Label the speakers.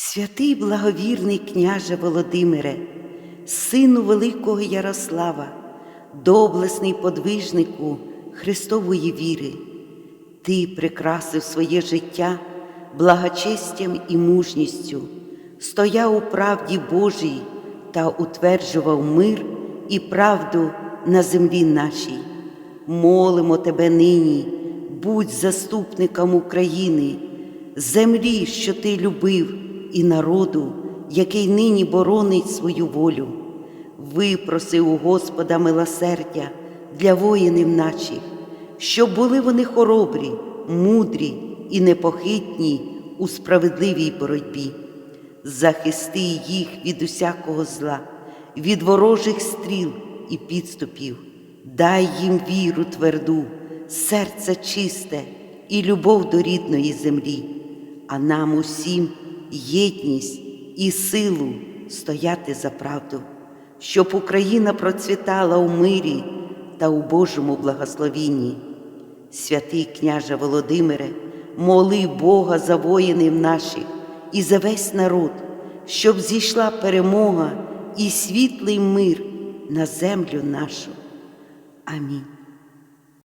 Speaker 1: Святий благовірний княже Володимире, сину великого Ярослава, доблесний подвижнику Христової віри, ти прикрасив своє життя благочестям і мужністю, стояв у правді Божій та утверджував мир і правду на землі нашій. Молимо тебе нині, будь заступником України, землі, що ти любив, і народу, який нині боронить свою волю. Випроси у Господа милосердя для воїнів наших, щоб були вони хоробрі, мудрі і непохитні у справедливій боротьбі. Захисти їх від усякого зла, від ворожих стріл і підступів. Дай їм віру тверду, серце чисте і любов до рідної землі, а нам усім єдність і силу стояти за правду, щоб Україна процвітала у мирі та у Божому благословінні. Святий княже Володимире, моли Бога за воїнів наших і за весь народ, щоб зійшла перемога і світлий мир на землю нашу. Амінь.